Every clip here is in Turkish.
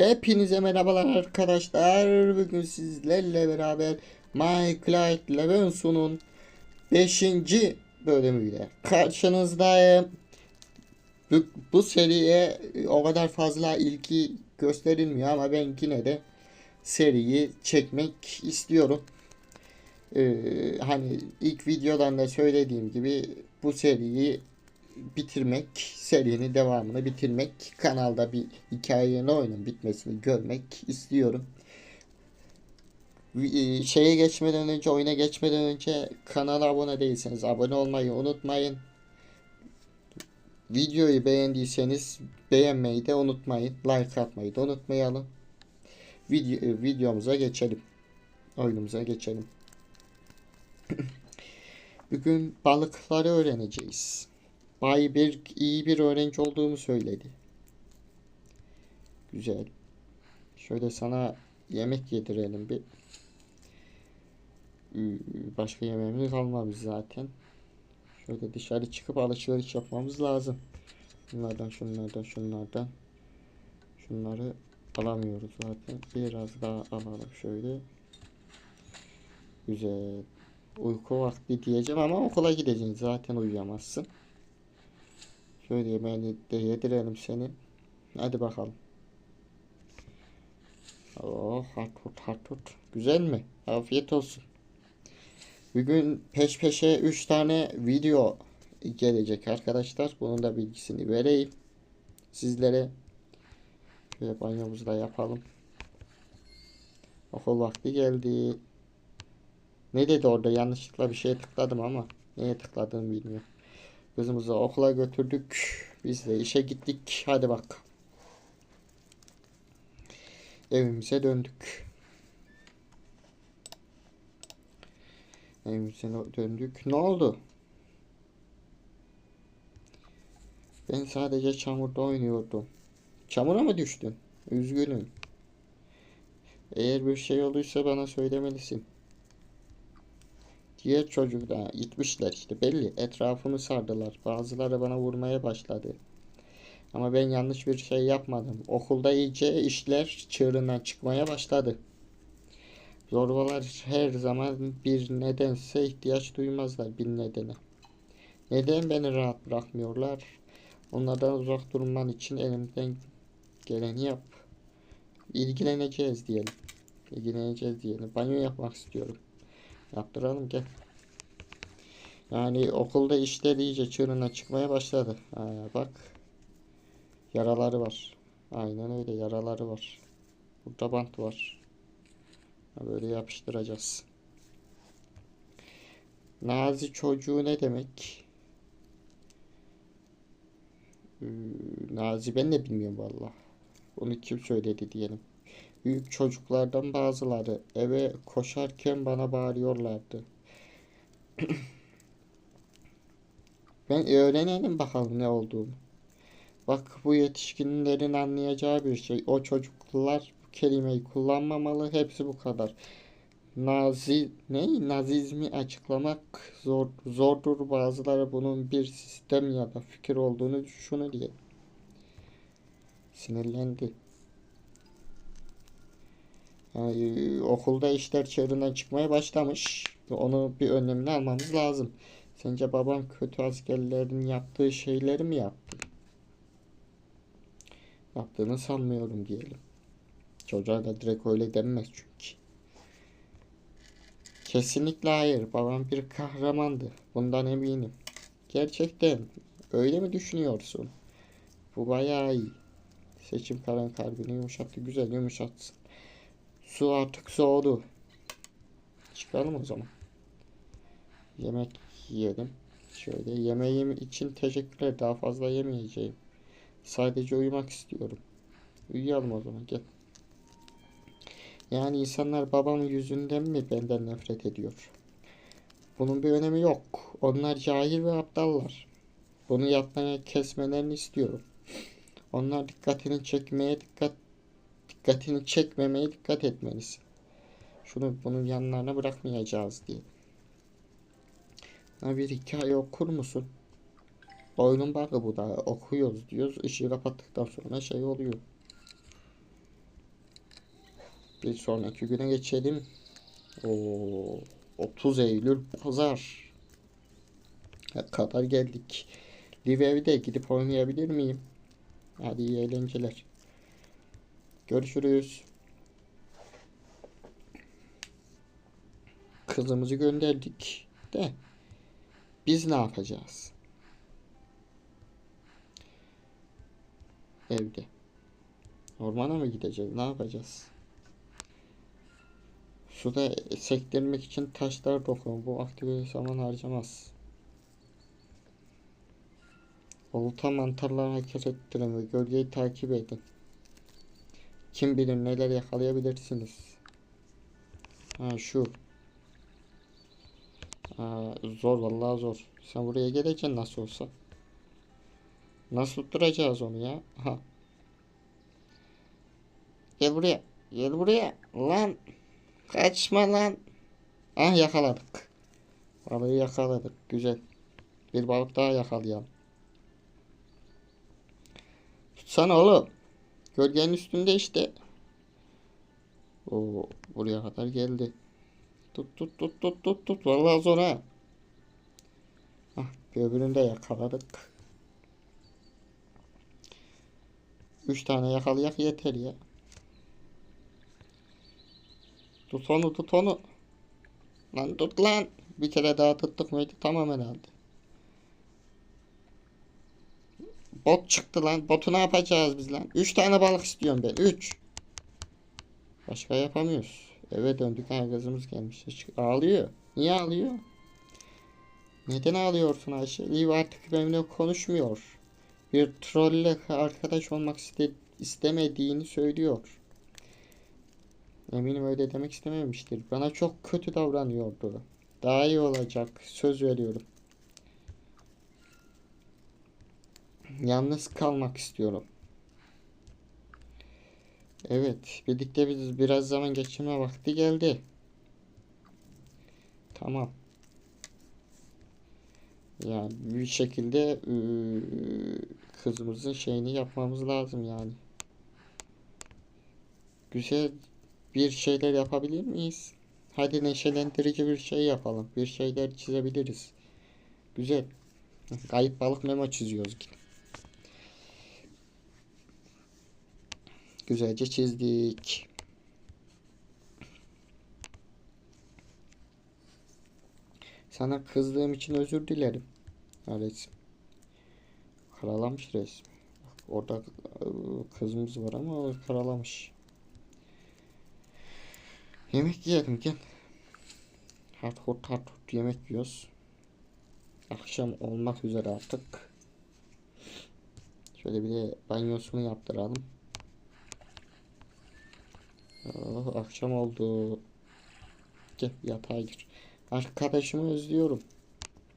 Hepinize merhabalar arkadaşlar. Bugün sizlerle beraber Minecraft Levenson'un 5. bölümüyle karşınızdayım. Bu, bu seriye o kadar fazla ilgi gösterilmiyor ama ben yine de seriyi çekmek istiyorum. Ee, hani ilk videodan da söylediğim gibi bu seriyi bitirmek, serinin devamını bitirmek, kanalda bir hikayenin oyunun bitmesini görmek istiyorum. Vi- e, Şeye geçmeden önce, oyuna geçmeden önce kanala abone değilseniz abone olmayı unutmayın. Videoyu beğendiyseniz beğenmeyi de unutmayın. Like atmayı da unutmayalım. Video, e, videomuza geçelim. Oyunumuza geçelim. Bugün balıkları öğreneceğiz. Bay bir iyi bir öğrenci olduğumu söyledi. Güzel. Şöyle sana yemek yedirelim bir. Ee, Başka yemeğimiz kalmamış zaten. Şöyle dışarı çıkıp alışveriş yapmamız lazım. Bunlardan, şunlardan, şunlardan. Şunları alamıyoruz zaten. Biraz daha alalım şöyle. Güzel. Uyku vakti diyeceğim ama okula gideceksin. Zaten uyuyamazsın. Şöyle yemeğini de yedirelim seni. Hadi bakalım. Oh hartut hartut. Güzel mi? Afiyet olsun. Bugün peş peşe 3 tane video gelecek arkadaşlar. Bunun da bilgisini vereyim. Sizlere. Şöyle banyomuzu da yapalım. Okul vakti geldi. Ne dedi orada? Yanlışlıkla bir şeye tıkladım ama neye tıkladığımı bilmiyorum. Kızımızı okula götürdük. Biz de işe gittik. Hadi bak. Evimize döndük. Evimize döndük. Ne oldu? Ben sadece çamurda oynuyordum. Çamura mı düştün? Üzgünüm. Eğer bir şey olduysa bana söylemelisin. Diğer çocuklar gitmişler işte belli. Etrafımı sardılar. Bazıları bana vurmaya başladı. Ama ben yanlış bir şey yapmadım. Okulda iyice işler çığırından çıkmaya başladı. Zorbalar her zaman bir nedense ihtiyaç duymazlar bir nedene. Neden beni rahat bırakmıyorlar? Onlardan uzak durman için elimden geleni yap. İlgileneceğiz diyelim. İlgileneceğiz diyelim. Banyo yapmak istiyorum. Yaptıralım gel. Yani okulda işler iyice çığırına çıkmaya başladı. Ha, bak. Yaraları var. Aynen öyle yaraları var. Burada bant var. Böyle yapıştıracağız. Nazi çocuğu ne demek? Ee, Nazi ben de bilmiyorum valla. Onu kim söyledi diyelim. Büyük çocuklardan bazıları eve koşarken bana bağırıyorlardı. Ben öğrenelim bakalım ne olduğunu. Bak bu yetişkinlerin anlayacağı bir şey. O çocuklar bu kelimeyi kullanmamalı. Hepsi bu kadar. Nazi ne? Nazizmi açıklamak zor zordur. Bazıları bunun bir sistem ya da fikir olduğunu şunu diye. Sinirlendi. Yani, okulda işler çığırından çıkmaya başlamış. Onu bir önlemini almamız lazım. Sence babam kötü askerlerin yaptığı şeyleri mi yaptı? Yaptığını sanmıyorum diyelim. Çocuğa da direkt öyle denmez çünkü. Kesinlikle hayır. Babam bir kahramandı. Bundan eminim. Gerçekten öyle mi düşünüyorsun? Bu bayağı iyi. Seçim karan kalbini yumuşattı. Güzel yumuşatsın. Su artık soğudu. Çıkalım o zaman. Yemek yiyelim. Şöyle yemeğim için teşekkürler. Daha fazla yemeyeceğim. Sadece uyumak istiyorum. Uyuyalım o zaman gel. Yani insanlar babamın yüzünden mi benden nefret ediyor? Bunun bir önemi yok. Onlar cahil ve aptallar. Bunu yapmaya kesmelerini istiyorum. Onlar dikkatini çekmeye dikkat dikkatini çekmemeye dikkat etmelisin. Şunu bunun yanlarına bırakmayacağız diye. Ha bir hikaye okur musun? Oyunun bug'ı bu da okuyoruz diyoruz. Işığı kapattıktan sonra şey oluyor. Bir sonraki güne geçelim. O 30 Eylül Pazar. Ne kadar geldik. Live evde gidip oynayabilir miyim? Hadi iyi eğlenceler. Görüşürüz. Kızımızı gönderdik de biz ne yapacağız? Evde. Ormana mı gideceğiz? Ne yapacağız? Suda sektirmek için taşlar dokun. Bu aktivite zaman harcamaz. Olta mantarları hareket ettirin ve gölgeyi takip edin. Kim bilir neler yakalayabilirsiniz. Ha şu. Aa, zor vallahi zor. Sen buraya geleceksin nasıl olsa. Nasıl tutturacağız onu ya? Ha. Gel buraya. Gel buraya. Lan. Kaçma lan. Ah yakaladık. Balığı yakaladık. Güzel. Bir balık daha yakalayalım. Tutsana oğlum. Gölgenin üstünde işte. Oo, buraya kadar geldi. Tut tut tut tut tut tut. Vallahi zor ha. Ah, bir öbürünü yakaladık. Üç tane yakalayak yeter ya. Tut onu tut onu. Lan tut lan. Bir kere daha tuttuk muydu? Tamam herhalde. Bot çıktı lan. Botu ne yapacağız biz lan? Üç tane balık istiyorum ben. Üç. Başka yapamıyoruz. Eve döndük. Ha gelmiş. Hiç ağlıyor. Niye ağlıyor? Neden ağlıyorsun Ayşe? Liv artık benimle konuşmuyor. Bir trolle arkadaş olmak iste istemediğini söylüyor. Eminim öyle demek istememiştir. Bana çok kötü davranıyordu. Daha iyi olacak. Söz veriyorum. Yalnız kalmak istiyorum. Evet, birlikte biz biraz zaman geçirme vakti geldi. Tamam. Yani bir şekilde eee, kızımızın şeyini yapmamız lazım yani. Güzel bir şeyler yapabilir miyiz? Hadi neşelendirici bir şey yapalım. Bir şeyler çizebiliriz. Güzel. Kayıp balık memo çiziyoruz. Güzelce çizdik. Sana kızdığım için özür dilerim. Resim. Karalamış resim. Orada e, kızımız var ama karalamış. Yemek yiyelim gel. Hard hot hard hot yemek yiyoruz. Akşam olmak üzere artık. Şöyle bir de banyosunu yaptıralım. Oh, akşam oldu. Gel yatağa gir. Arkadaşımı özlüyorum.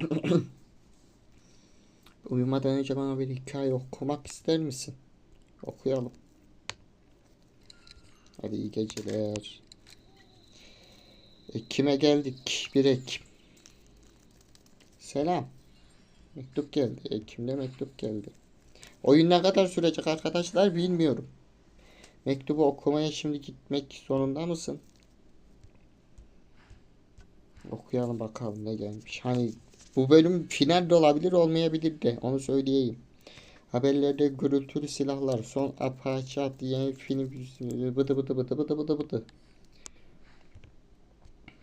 Uyumadan önce bana bir hikaye okumak ister misin? Okuyalım. Hadi iyi geceler. Ekim'e geldik. 1 Ekim. Selam. Mektup geldi. Ekim'de mektup geldi. Oyun ne kadar sürecek arkadaşlar bilmiyorum. Mektubu okumaya şimdi gitmek zorunda mısın? Okuyalım bakalım ne gelmiş. Hani bu bölüm final de olabilir olmayabilir de onu söyleyeyim. Haberlerde gürültülü silahlar, son Apache adlı yeni film bıdı bıdı bıdı bıdı bıdı bıdı.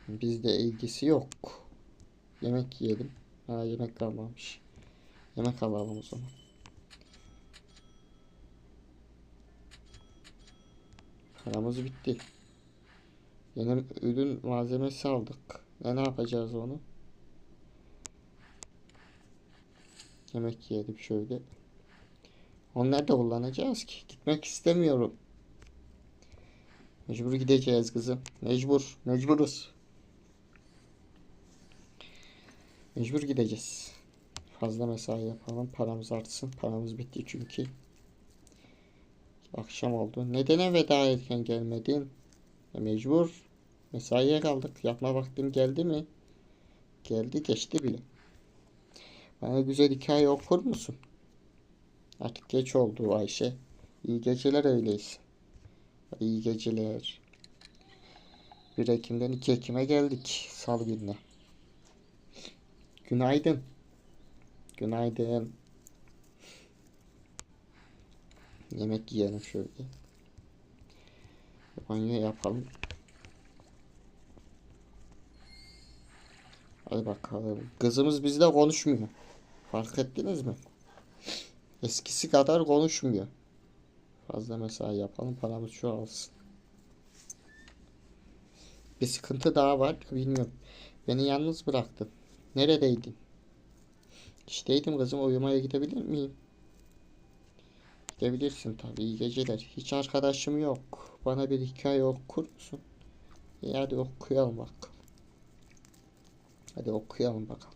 Bizde ilgisi yok. Yemek yiyelim. Ha yemek kalmamış. Yemek alalım o zaman. Paramız bitti. Yeni ürün malzemesi aldık. Ne, ne yapacağız onu? Yemek yiyelim şöyle. Onları da kullanacağız ki. Gitmek istemiyorum. Mecbur gideceğiz kızım. Mecbur. Mecburuz. Mecbur gideceğiz. Fazla mesai yapalım. Paramız artsın. Paramız bitti çünkü. Akşam oldu. Neden eve daha erken gelmedin? Mecbur. Mesaiye kaldık. Yapma vaktim geldi mi? Geldi geçti bile. Bana güzel hikaye okur musun? Artık geç oldu Ayşe. İyi geceler öyleyse. İyi geceler. 1 Ekim'den 2 Ekim'e geldik. Salı gününe. Günaydın. Günaydın. Yemek yiyelim şöyle. Banyo yapalım. Hadi bakalım. Kızımız bizle konuşmuyor. Fark ettiniz mi? Eskisi kadar konuşmuyor. Fazla mesai yapalım paramız çoğalsın. Bir sıkıntı daha var bilmiyorum. Beni yalnız bıraktın. Neredeydin? İşteydim kızım uyumaya gidebilir miyim? Gidebilirsin tabii iyi geceler. Hiç arkadaşım yok. Bana bir hikaye okur musun? İyi hadi okuyalım bakalım. Hadi okuyalım bakalım.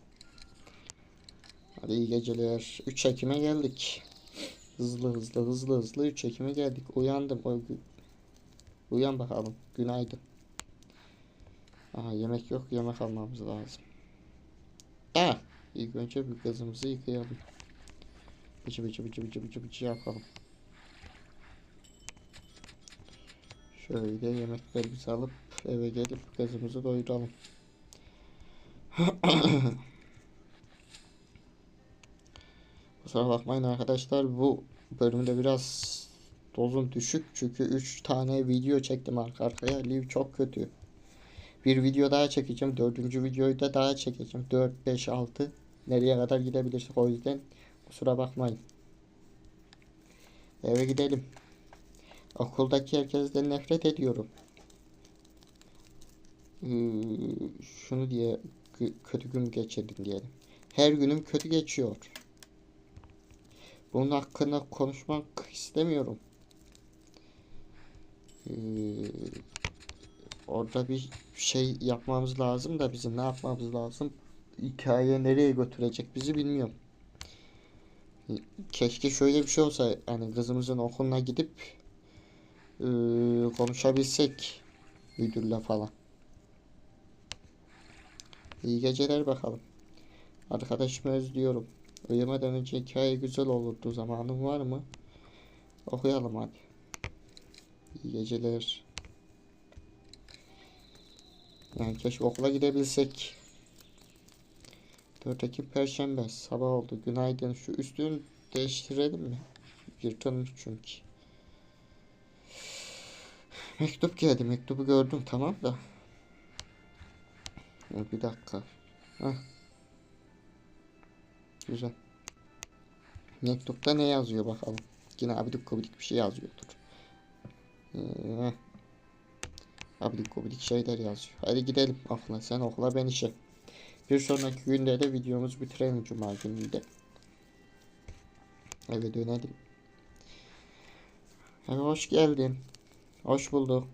Hadi iyi geceler. 3 Ekim'e geldik. Hızlı hızlı hızlı hızlı 3 Ekim'e geldik. Uyandım. Uyan bakalım. Günaydın. Aha yemek yok. Yemek almamız lazım. Da. İlk önce bir kızımızı yıkayalım. Bıcı bıcı bıcı bıcı bıcı bıcı yapalım. Şöyle yemeklerimizi alıp eve gelip kızımızı doyuralım. Kusura bakmayın arkadaşlar bu bölümde biraz dozum düşük çünkü 3 tane video çektim arka arkaya. Liv çok kötü. Bir video daha çekeceğim. Dördüncü videoyu da daha çekeceğim. 4, 5, 6 nereye kadar gidebilirsek o yüzden kusura bakmayın. Eve gidelim. Okuldaki herkesten nefret ediyorum. Ee, şunu diye kö- kötü gün geçirdim diyelim. Her günüm kötü geçiyor. Bunun hakkında konuşmak istemiyorum. Ee, orada bir şey yapmamız lazım da bizim ne yapmamız lazım? Hikaye nereye götürecek bizi bilmiyorum. Keşke şöyle bir şey olsa hani kızımızın okuluna gidip ee, konuşabilsek müdürle falan. İyi geceler bakalım. Arkadaşımı özlüyorum. Uyumadan önce hikaye güzel olurdu. Zamanın var mı? Okuyalım hadi. İyi geceler. Yani keşke okula gidebilsek. 4 Ekim Perşembe sabah oldu. Günaydın. Şu üstünü değiştirelim mi? Yırtılmış çünkü. Mektup geldi. Mektubu gördüm tamam da. Bir dakika. Heh. Güzel. Mektupta ne yazıyor bakalım. Yine abidik gubidik bir şey yazıyordur. Ee, abidik gubidik şeyler yazıyor. Hadi gidelim okula. Sen okula ben işe. Bir sonraki günde de videomuzu bitirelim Cuma gününde. Eve dönelim. Eve hoş geldin. Hoş bulduk.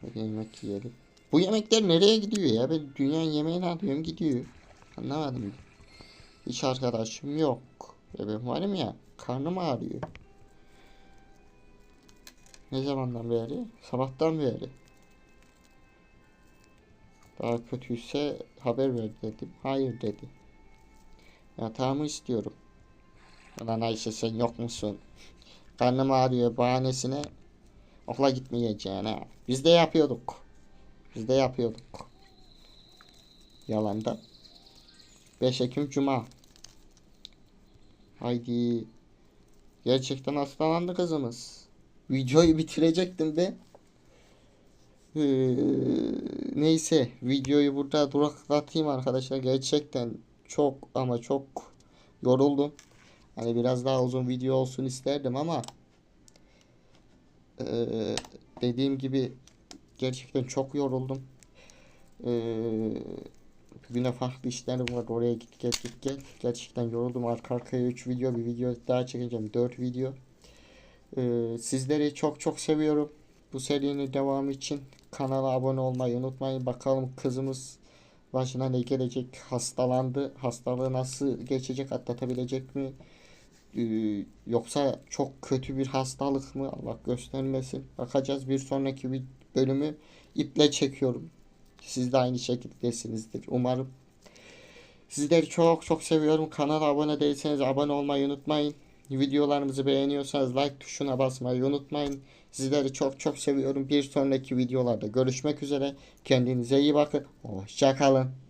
Hadi yemek yiyelim. Bu yemekler nereye gidiyor ya? Ben dünyanın yemeğini alıyorum gidiyor. Anlamadım. Hiç arkadaşım yok. Ve ben varım ya. Karnım ağrıyor. Ne zamandan beri? Sabahtan beri. Daha kötüyse haber ver dedim. Hayır dedi. Yatağımı istiyorum. Ulan Ayşe sen yok musun? Karnım ağrıyor bahanesine okula gitmeyeceğine. Biz de yapıyorduk. Biz de yapıyorduk. Yalandan. 5 Ekim Cuma. Haydi. Gerçekten hastalandı kızımız. Videoyu bitirecektim be. Ee, neyse videoyu burada duraklatayım arkadaşlar. Gerçekten çok ama çok yoruldum. Hani biraz daha uzun video olsun isterdim ama ee, dediğim gibi gerçekten çok yoruldum. Ee, Bugüne farklı işlerim var. Oraya git gel git gel. Gerçekten yoruldum. Arka arkaya 3 video bir video daha çekeceğim. 4 video. Ee, sizleri çok çok seviyorum. Bu serinin devamı için kanala abone olmayı unutmayın. Bakalım kızımız başına ne gelecek? Hastalandı. Hastalığı nasıl geçecek? Atlatabilecek mi? Ee, yoksa çok kötü bir hastalık mı? Allah göstermesin. Bakacağız. Bir sonraki bir bölümü iple çekiyorum. Siz de aynı şekildesinizdir. Umarım. Sizleri çok çok seviyorum. Kanala abone değilseniz abone olmayı unutmayın. Videolarımızı beğeniyorsanız like tuşuna basmayı unutmayın. Sizleri çok çok seviyorum. Bir sonraki videolarda görüşmek üzere. Kendinize iyi bakın. Hoşçakalın.